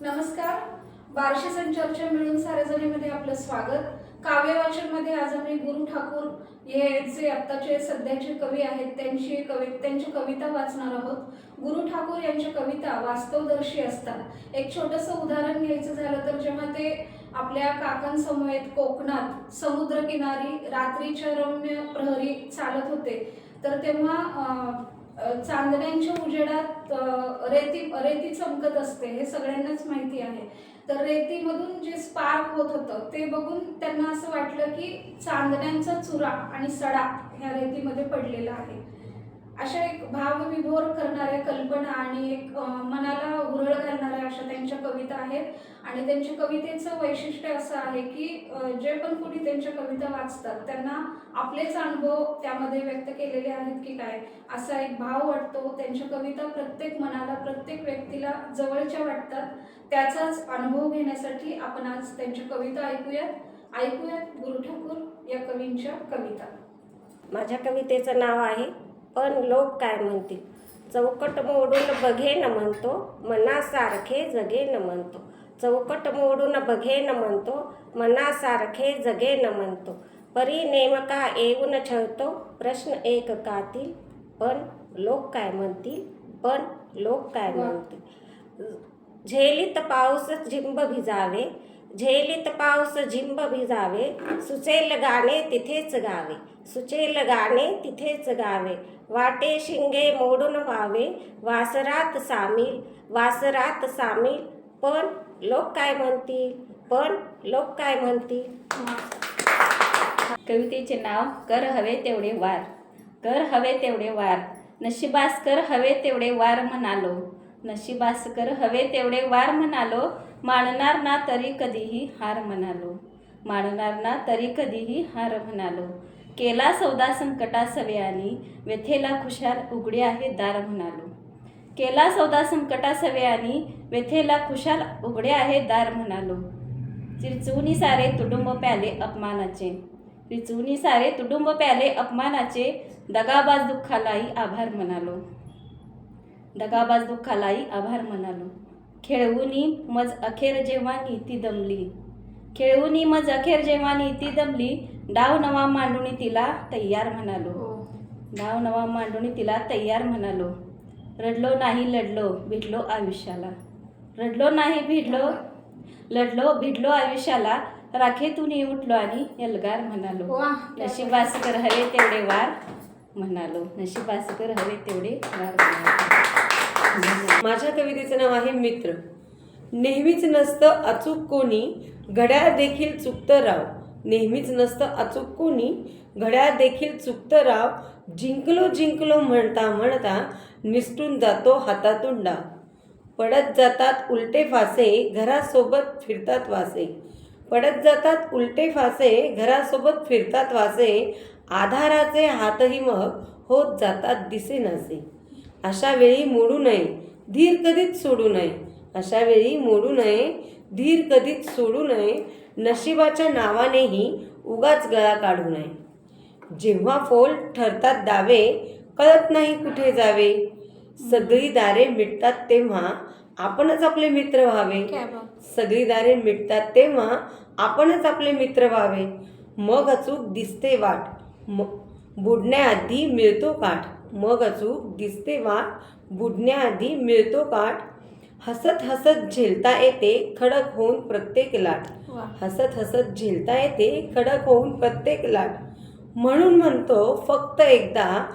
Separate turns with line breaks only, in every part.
नमस्कार. बारशे संचारच्या मिळून सारेजणीमध्ये आपलं स्वागत. काव्यवाचनमध्ये आज आम्ही गुरु ठाकूर हे जे आत्ताचे सध्याचे कवी आहेत त्यांची कवि त्यांची कविता वाचणार आहोत. गुरु ठाकूर यांच्या कविता वास्तवदर्शी असतात. एक छोटंसं उदाहरण घ्यायचं झालं तर जेव्हा ते आपल्या काकांसमवेत कोकणात समुद्रकिनारी रात्रीच्या रम्य प्रहरी चालत होते तर तेव्हा चांदण्यांच्या उजेडात रेती रेती चमकत असते हे सगळ्यांनाच माहिती आहे. तर रेतीमधून जे स्पार्क होत होतं ते बघून त्यांना असं वाटलं की चांदण्यांचा चुरा आणि सडा ह्या रेतीमध्ये पडलेला आहे. अशा एक भावविभोर करणाऱ्या कल्पना आणि एक मनाला हुरळ घालणाऱ्या अशा त्यांच्या कविता आहेत. आणि त्यांच्या कवितेचं वैशिष्ट्य असं आहे की जे पण कोणी त्यांच्या कविता वाचतात त्यांना आपलेच अनुभव त्यामध्ये व्यक्त केलेले आहेत की काय. असा एक भाव वाटतो. त्यांच्या कविता प्रत्येक मनाला प्रत्येक व्यक्तीला जवळच्या वाटतात. त्याचाच अनुभव घेण्यासाठी आपण आज त्यांच्या कविता ऐकूयात. ऐकूयात गुरु ठाकूर या कवींच्या कविता.
माझ्या कवितेचं नाव आहे पण लोक काय म्हणतील? चौकट मोडून बघे न म्हणतो मनासारखे जगे न म्हणतो. चौकट मोडून बघे न म्हणतो मनासारखे जगे न म्हणतो. परी नेमका येऊन छळतो प्रश्न एक कातील. पण लोक काय म्हणतील? पण लोक काय म्हणतील? झेलीत पाऊस झिंब भिजावे झेलीत पाऊस झिंब भिजावे सुचेल गाणे तिथेच गावे. सुचेल गाणे तिथेच गावे. वाटे शिंगे मोडून व्हावे वासरात सामील वासरात सामील. पण लोक काय म्हणतील? पण लोक काय म्हणतील?
कवितेचे नाव कर हवे तेवढे वार. कर हवे तेवढे वार. नशिबास कर हवे तेवढे वार म्हणालो. नशिबास कर हवे तेवढे वार म्हणालो मानणार ना तरी कधीही हार म्हणालो. मानणार ना तरी कधीही हार म्हणालो. केला सौदा संकटा सवयानी व्यथेला खुशाल उघडे आहे दार म्हणालो. केला सौदा संकटा सवयानी व्यथेला खुशाल उघडे आहे दार म्हणालो. चिरचुनी सारे तुडुंब प्याले अपमानाचे. चिरचुनी सारे तुडुंब प्याले अपमानाचे दगाबाज दुःखालाही आभार म्हणालो. दगाबाज दुःखालाही आभार म्हणालो. खेळवुनी मज अखेर जेव्हा नीती दमली. खेळवुनी मज अखेर जेव्हा नीती दमली. डाव नवा मांडुनी तिला तय्यार म्हणालो. डाव नवा मांडुनी तिला तय्यार म्हणालो. रडलो नाही लढलो भिडलो आयुष्याला. रडलो नाही भिडलो लढलो भिडलो आयुष्याला. राखेतून उठलो आणि एल्गार म्हणालो. नशिबासकर हवे तेवढे वार म्हणालो. नशिबासकर हवे तेवढे वार म्हणालो.
माझ्या कवितेचं नाव आहे मित्र. नेहमीच नसतं अचूक कोणी घड्याळ देखील चुकतं राव. नेहमीच नसतं अचूक कोणी घड्याळ देखील चुकतं राव. जिंकलो जिंकलो म्हणता म्हणता निसटून जातो हातातून डाव पडत जातात उलटे फासे घरासोबत फिरतात वासे. पडत जातात उलटे फासे घरासोबत फिरतात वासे. आधाराचे हातही मग होत जातात दिसेनासे. अशा वेळी मोडू नये धीर कधीच सोडू नये. अशा वेळी मोडू नये धीर कधीच सोडू नये नशिबाच्या नावानेही उगाच गळा काढू नये. जेव्हा फोल ठरतात दावे कळत नाही कुठे जावे. सगळी दारे मिटतात तेव्हा आपणच आपले मित्र व्हावे. सगळी दारे मिटतात तेव्हा आपणच आपले मित्र व्हावे. मग अचूक दिसते वाट. म बुडण्याआधी मिळतो काठ. मग अचूक दिसते वाट बुडण्याआधी मिळतो काठ. हसत हसत झेलता येते खडक होऊन प्रत्येक लाट. हसत हसत झेलता येते खडक होऊन प्रत्येक लाट. म्हणून म्हणतो फक्त एकदा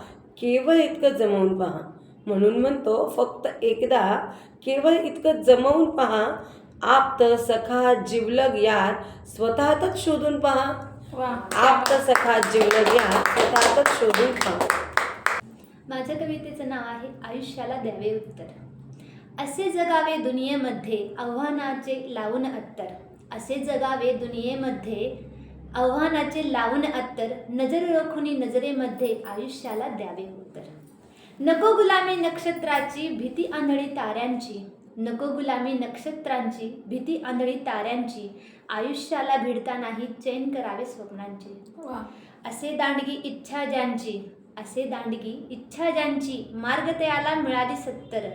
केवळ इतकं जमवून पहा. म्हणून म्हणतो फक्त एकदा केवळ इतकं जमवून पहा. आप्त सखा जिवलग यार स्वतःतच शोधून पहा. आप्त सखा जिवलग यार स्वतःतच शोधून पहा.
माझ्या कवितेचं नाव आहे आयुष्याला द्यावे उत्तर. असे जगावे दुनियेमध्ये आव्हानाचे लावून अत्तर. असे जगावे दुनियेमध्ये आव्हानाचे लावून अत्तर. नजर रोखुनी नजरेमध्ये आयुष्याला द्यावे उत्तर. नको गुलामी नक्षत्राची भीती आंधळी ताऱ्यांची. नको गुलामी नक्षत्रांची भीती आंधळी ताऱ्यांची. आयुष्याला भिडतानाही चैन करावे स्वप्नांची. असे दांडगी इच्छा ज्यांची असे दांडगी इच्छा ज्यांची मार्ग त्याला मिळाली सत्तर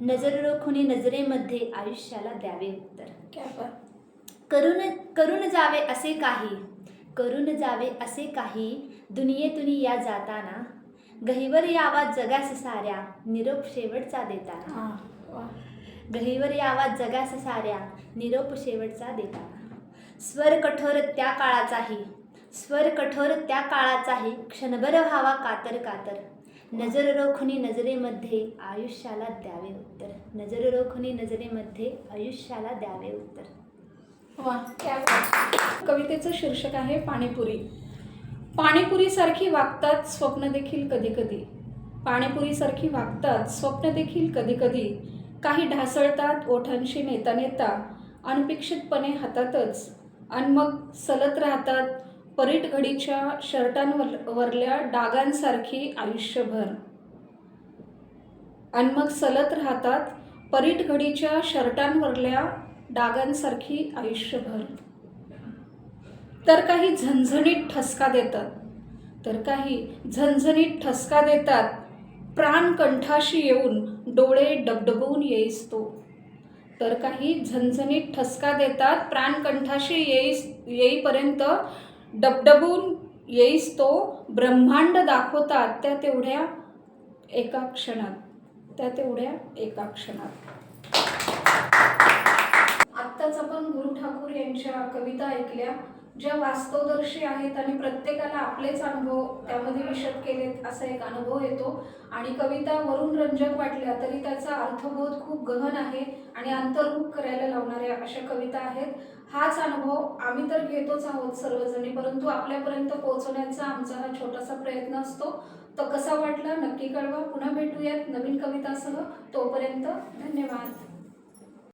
नजर रोखुनी नजरेमध्ये आयुष्याला द्यावे उत्तर. करून करून जावे असे काही करून जावे असे काही दुनियेतून या जाताना गहिवर यावा जगास साऱ्या निरोप शेवटचा देताना. गहिवर यावा जगास साऱ्या निरोप शेवटचा देताना स्वर कठोर त्या काळाचाही स्वर कठोर त्या काळाचाही क्षणभर व्हावा कातर कातर. नजर रोखुनी नजरेमध्ये आयुष्याला द्यावे उत्तर. नजर रोखुनी नजरेमध्ये आयुष्याला द्यावे उत्तर.
वा त्या कवितेचं शीर्षक आहे पाणीपुरी. पाणीपुरीसारखी वागतात स्वप्न देखील कधी कधी पाणीपुरीसारखी वागतात स्वप्न देखील कधी कधी काही ढासळतात ओठांशी नेता नेता. अनपेक्षितपणे हातातच. आणि मग सलत राहतात. परीट घडीच्या शर्टांवर वरल्या डागांसारखी आयुष्यभर. आणि मग सलत राहतात परीट घडीच्या शर्टांवरल्या डागांसारखी आयुष्यभर. तर काही झणझणीत ठसका देतात. तर काही झणझणीत ठसका देतात. प्राण कंठाशी येऊन डोळे डबडबून येईस तो तर काही झणझणीत ठसका देतात. प्राण कंठाशी येईस येईपर्यंत डबडबून येईस तो ब्रह्मांड दाखवतात त्या तेवढ्या एका क्षणात त्या तेवढ्या एका क्षणात. आत्ताच आपण गुरु ठाकूर यांच्या कविता ऐकल्या ज्या वास्तवदर्शी आहेत आणि प्रत्येकाला आपलेच अनुभव त्यामध्ये विशद केलेत असा एक अनुभव येतो. आणि कविता वरून रंजक वाटल्या तरी त्याचा अर्थबोध खूप गहन आहे आणि अंतर्भूत करायला लावणाऱ्या अशा कविता आहेत. हाच अनुभव आम्ही तर घेतोच आहोत सर्वजणी परंतु आपल्यापर्यंत पोहोचवण्याचा आमचा हा छोटासा प्रयत्न असतो. तो कसा वाटला नक्की कळवा. पुन्हा भेटूयात नवीन कवितासह. तोपर्यंत धन्यवाद.